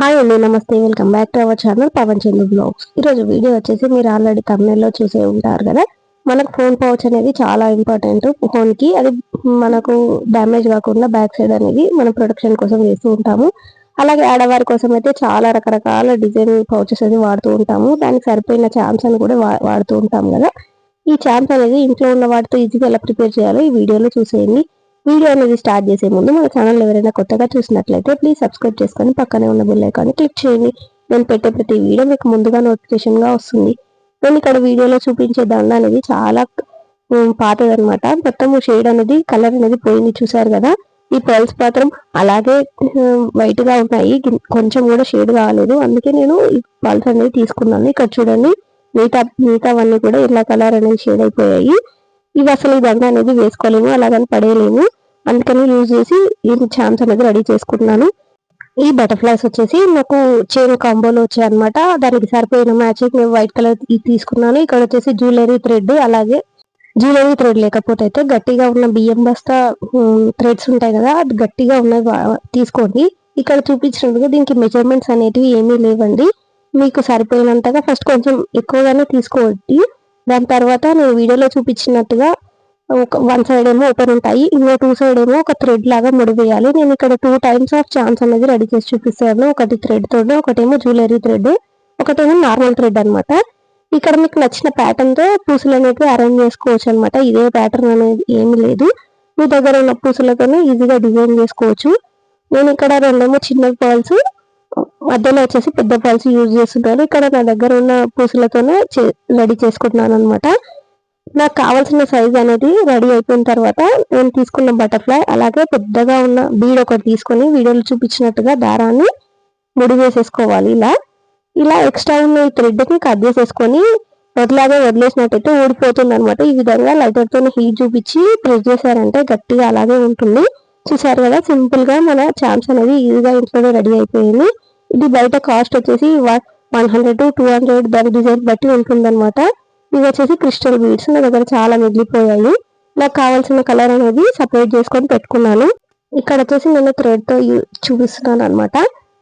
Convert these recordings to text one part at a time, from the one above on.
Hi అండి నమస్తే welcome back to our channel Pavan Chandra blogs. ఈరోజు వీడియో వచ్చేసి మీరు ఆల్రెడీ తమిళలో చూసే ఉంటారు కదా? మనకు ఫోన్ పౌచ్ అనేది చాలా ఇంపార్టెంట్ ఫోన్కి అది మనకు డ్యామేజ్ కాకుండా బ్యాక్ సైడ్ అనేది మన ప్రొటెక్షన్ కోసం వేస్తూ ఉంటాము. అలాగే ఆడవారి కోసం అయితే చాలా రకరకాల డిజైన్ పౌచెస్ అనేది వాడుతూ ఉంటాము. దానికి సరిపోయిన ఛాన్స్ అని కూడా వాడుతూ ఉంటాం కదా? ఈ ఛాన్స్ అనేది ఇంట్లో ఉన్న వాటితో ఈజీగా ఎలా ప్రిపేర్ చేయాలో ఈ వీడియోలో చూసేయండి. వీడియో అనేది స్టార్ట్ చేసే ముందు మన ఛానల్ ఎవరైనా కొత్తగా చూసినట్లయితే ప్లీజ్ సబ్స్క్రైబ్ చేసుకొని పక్కనే ఉన్న బెల్ ఐకాన్ క్లిక్ చేయండి. నేను పెట్టే ప్రతి వీడియో మీకు ముందుగా నోటిఫికేషన్గా వస్తుంది. నేను ఇక్కడ వీడియోలో చూపించే దండ అనేది చాలా పాతదనమాట మొత్తం షేడ్ అనేది కలర్ అనేది పోయింది చూసారు కదా? ఈ పర్ల్స్ మాత్రం అలాగే వైట్గా ఉన్నాయి. కొంచెం కూడా షేడ్ కాలేదు అందుకే నేను ఈ పర్ల్స్ అనేది తీసుకున్నాను. ఇక్కడ చూడండి మిగతా మిగతావన్నీ కూడా ఇలా కలర్ అనేది షేడ్ అయిపోయాయి. ఇవి అసలు ఈ దండ అనేది వేసుకోలేము అలాగని పడేయలేము. అందుకని యూజ్ చేసి ఈ ఛాన్స్ అనేది రెడీ చేసుకుంటున్నాను. ఈ బటర్ఫ్లైస్ వచ్చేసి నాకు చైన్ కాంబోలో వచ్చాయి అనమాట దానికి సరిపోయిన మ్యాచింగ్ వైట్ కలర్ తీసుకున్నాను. ఇక్కడ వచ్చేసి జ్యువెలరీ థ్రెడ్ అలాగే జ్యువెలరీ థ్రెడ్ లేకపోతే అయితే గట్టిగా ఉన్న బియ్యం బస్తా థ్రెడ్స్ ఉంటాయి కదా అది గట్టిగా ఉన్నవి తీసుకోండి. ఇక్కడ చూపించినట్టుగా దీనికి మెజర్మెంట్స్ అనేటివి ఏమీ లేవండి. మీకు సరిపోయినంతగా ఫస్ట్ కొంచెం ఎక్కువగానే తీసుకోండి. దాని తర్వాత నేను వీడియోలో చూపించినట్టుగా ఒక వన్ సైడ్ ఏమో ఓపెన్ ఉంటాయి ఇంకో టూ సైడ్ ఏమో ఒక థ్రెడ్ లాగా ముడివేయాలి నేను ఇక్కడ టూ టైమ్స్ ఆఫ్ ఛాన్స్ అనేది రెడీ చేసి చూపిస్తాను. ఒకటి థ్రెడ్ తోటి ఒకటేమో జ్యువెలరీ థ్రెడ్ ఒకటేమో నార్మల్ థ్రెడ్ అనమాట ఇక్కడ మీకు నచ్చిన ప్యాటర్న్తో పూసలు అనేవి అరేంజ్ చేసుకోవచ్చు అనమాట ఇదే ప్యాటర్న్ అనేది ఏమీ లేదు. మీ దగ్గర ఉన్న పూసలతోనే ఈజీగా డిజైన్ చేసుకోవచ్చు. నేను ఇక్కడ రెండేమో చిన్న పర్ల్స్ మధ్యలో వచ్చేసి పెద్ద ఫాల్స్ యూజ్ చేస్తున్నాను ఇక్కడ నా దగ్గర ఉన్న పూసలతోనే రెడీ చేసుకుంటున్నాను అనమాట నాకు కావాల్సిన సైజ్ అనేది రెడీ అయిపోయిన తర్వాత నేను తీసుకున్న బటర్ఫ్లై అలాగే పెద్దగా ఉన్న బీడ్ ఒకటి తీసుకొని వీడియోలు చూపించినట్టుగా దారాన్ని ముడి వేసేసుకోవాలి ఇలా. ఇలా ఎక్స్ట్రా ఉన్న ఈ థ్రెడ్ని కట్ చేసేసుకొని వదిలాగా వదిలేసినట్టయితే ఊడిపోతుంది అనమాట ఈ విధంగా లైటర్తో హీట్ చూపించి ప్రెస్ చేశారంటే గట్టిగా అలాగే ఉంటుంది. చూసారు కదా సింపుల్గా మన ఛాన్స్ అనేది ఈజీగా ఇంట్లోనే రెడీ అయిపోయింది. ఇది బయట కాస్ట్ వచ్చేసి one hundred to two hundred దాని డిజైన్ బట్టి ఉంటుంది ఇవి వచ్చేసి క్రిస్టల్ బీడ్స్ నా దగ్గర చాలా మిగిలిపోయాయి. నాకు కావాల్సిన కలర్ అనేది సపరేట్ చేసుకొని పెట్టుకున్నాను. ఇక్కడ వచ్చేసి నేను థ్రెడ్తో చూపిస్తున్నాను అనమాట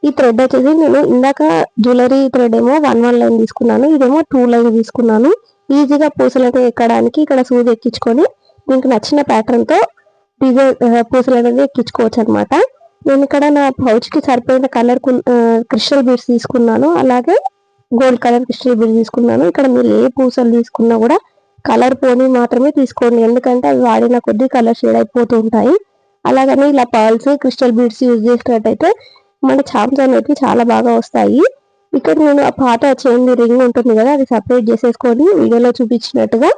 ఈ థ్రెడ్ వచ్చేసి నేను ఇందాక జ్యువెలరీ థ్రెడ్ ఏమో వన్ వన్ లైన్ తీసుకున్నాను. ఇదేమో టూ లైన్ తీసుకున్నాను. ఈజీగా పూసలతో ఎక్కడానికి ఇక్కడ సూది ఎక్కించుకొని మీకు నచ్చిన ప్యాటర్న్తో డిజైన్ పూసలు అనేది ఎక్కించుకోవచ్చు అనమాట నేను ఇక్కడ నా పౌచ్కి సరిపోయిన కలర్ క్రిస్టల్ బీడ్స్ తీసుకున్నాను. అలాగే గోల్డ్ కలర్ క్రిస్టల్ బీడ్స్ తీసుకున్నాను. ఇక్కడ మీరు ఏ పూసలు తీసుకున్నా కూడా కలర్ పోనీ మాత్రమే తీసుకోండి. ఎందుకంటే అవి వాడిన కొద్దీ కలర్ షేడ్ అయిపోతూ ఉంటాయి. అలాగని ఇలా పర్ల్స్ క్రిస్టల్ బీడ్స్ యూజ్ చేసినట్టయితే మన చామ్స్ అనేవి చాలా బాగా వస్తాయి. ఇక్కడ నేను ఆ పాత చైన్ రింగ్ ఉంటుంది కదా అది సపరేట్ చేసేసుకొని వీడియోలో చూపించినట్టుగా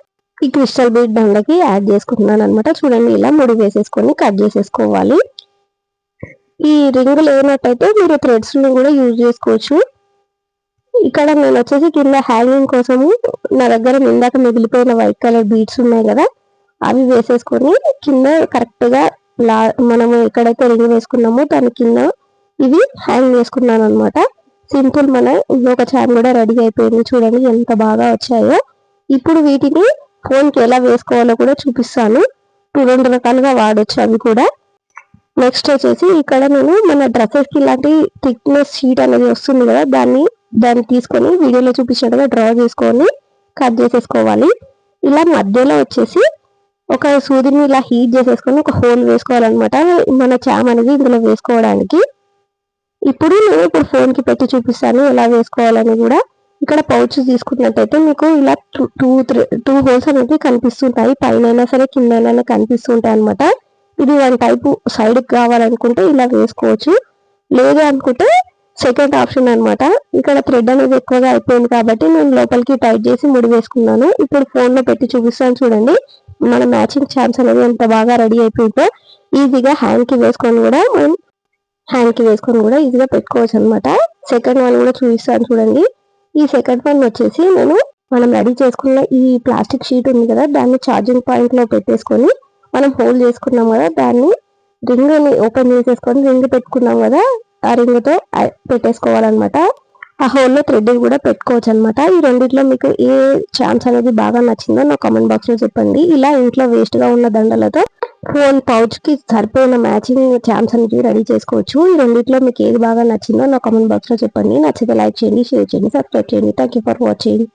ఈ క్రిస్టల్ బీడ్ దండకి యాడ్ చేసుకుంటున్నాను అనమాట చూడండి ఇలా ముడి వేసేసుకొని కట్ చేసేసుకోవాలి. ఈ రింగ్ లేనట్టయితే మీరు థ్రెడ్స్ని కూడా యూజ్ చేసుకోవచ్చు. ఇక్కడ నేను వచ్చేసి కింద హ్యాంగింగ్ కోసము నా దగ్గర ఇందాక మిగిలిపోయిన వైట్ కలర్ బీడ్స్ ఉన్నాయి కదా అవి వేసేసుకొని కింద కరెక్ట్గా లా మనము ఎక్కడైతే రింగ్ వేసుకున్నామో దాని కింద ఇవి హ్యాంగ్ చేసుకున్నాను అనమాట సింపుల్ మన ఇంకొక చాన్ కూడా రెడీ అయిపోయింది చూడండి ఎంత బాగా వచ్చాయో. ఇప్పుడు వీటిని ఫోన్కి ఎలా వేసుకోవాలో కూడా చూపిస్తాను. టూ రెండు రకాలుగా వాడొచ్చు అవి కూడా. నెక్స్ట్ వచ్చేసి ఇక్కడ నేను మన డ్రెస్సెస్కి ఇలాంటి థిక్నెస్ షీట్ అనేది వస్తుంది కదా దాన్ని దాన్ని తీసుకొని వీడియోలో చూపించినట్టుగా డ్రా చేసుకొని కట్ చేసేసుకోవాలి. ఇలా మధ్యలో వచ్చేసి ఒక సూదిని ఇలా హీట్ చేసేసుకొని ఒక హోల్ వేసుకోవాలన్నమాట. మన చామ్ అనేది ఇందులో వేసుకోవడానికి. ఇప్పుడు నేను ఇప్పుడు ఫోన్కి పెట్టి చూపిస్తాను ఎలా వేసుకోవాలని కూడా. ఇక్కడ పౌచ్ తీసుకున్నట్టయితే మీకు ఇలా two two three two holes అనేవి కనిపిస్తుంటాయి. పైన అయినా సరే కింద అయినా కనిపిస్తుంటాయి అనమాట ఇది వన్ టైప్ సైడ్ కావాలనుకుంటే ఇలా వేసుకోవచ్చు. లేదు అనుకుంటే సెకండ్ ఆప్షన్ అనమాట ఇక్కడ థ్రెడ్ అనేది ఎక్కువగా అయిపోయింది కాబట్టి నేను లోపలికి టైట్ చేసి ముడి వేసుకున్నాను. ఇప్పుడు ఫోన్లో పెట్టి చూపిస్తాను చూడండి. మన మ్యాచింగ్ ఛాన్స్ అనేది ఎంత బాగా రెడీ అయిపోయిందో ఈజీగా హ్యాండ్కి వేసుకొని కూడా మనం హ్యాండ్కి వేసుకొని కూడా ఈజీగా పెట్టుకోవచ్చు అనమాట సెకండ్ వన్ కూడా చూపిస్తాను చూడండి. ఈ సెకండ్ వన్ వచ్చేసి నేను మనం రెడీ చేసుకున్న ఈ ప్లాస్టిక్ షీట్ ఉంది కదా దాన్ని ఛార్జింగ్ పాయింట్లో పెట్టేసుకొని మనం హోల్డ్ చేసుకున్నాం కదా దాన్ని రింగ్ని ఓపెన్ చేసేసుకొని రింగ్ పెట్టుకున్నాం కదా ఆ రింగ్తో పెట్టేసుకోవాలన్నమాట. ఆ హోల్లో థ్రెడ్ కూడా పెట్టుకోవచ్చు అనమాట ఈ రెండిట్లో మీకు ఏ ఛాన్స్ అనేది బాగా నచ్చిందో నా కామెంట్ బాక్స్లో చెప్పండి. ఇలా ఇంట్లో వేస్ట్గా ఉన్న దండలతో ఫోన్ పౌచ్కి సరిపోయిన మ్యాచింగ్ ఛాన్స్ అనేది రెడీ చేసుకోవచ్చు. ఈ రెండిట్లో మీకు ఏది బాగా నచ్చిందో నా కామెంట్ బాక్స్లో చెప్పండి. నచ్చితే లైక్ చేయండి షేర్ చేయండి సబ్స్క్రైబ్ చేయండి. Thank you for watching